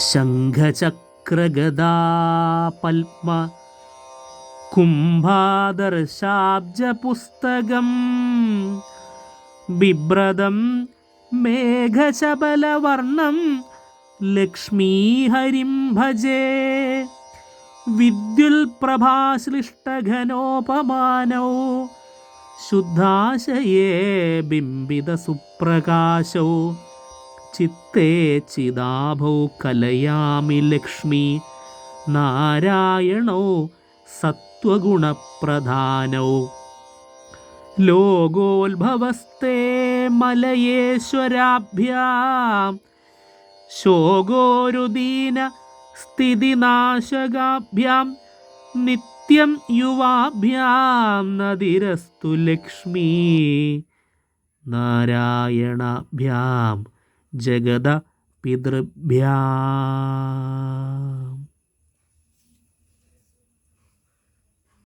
ശംഖചക്രഗദാ പത്മ കുംഭാദർശാബ്ജപുസ്തകം ബിഭ്രതം മേഘശബലവർണം ലക്ഷ്മീഹരിം ഭജേ. വിദ്യുൽപ്രഭാശ്ലിഷ്ടഘനോപമാനോ ശുദ്ധാശയേ ബിംബിതസുപ്രകാശൗ. ചിത്തേ ചിദാഭൗ കലയാമി ലക്ഷ്മി. നാരായണോ സത്വഗുണപ്രധാനോ. ലോകോത്ഭവസ്തേ മലയേശ്വരാഭ്യാം. ശോകോരുദീന സ്ഥിതിനാശകാഭ്യാം. നിത്യം യുവാഭ്യാം നദിരസ്തു ലക്ഷ്മീ. നാരായണാഭ്യാം. ജഗത പിതൃഭ്യാ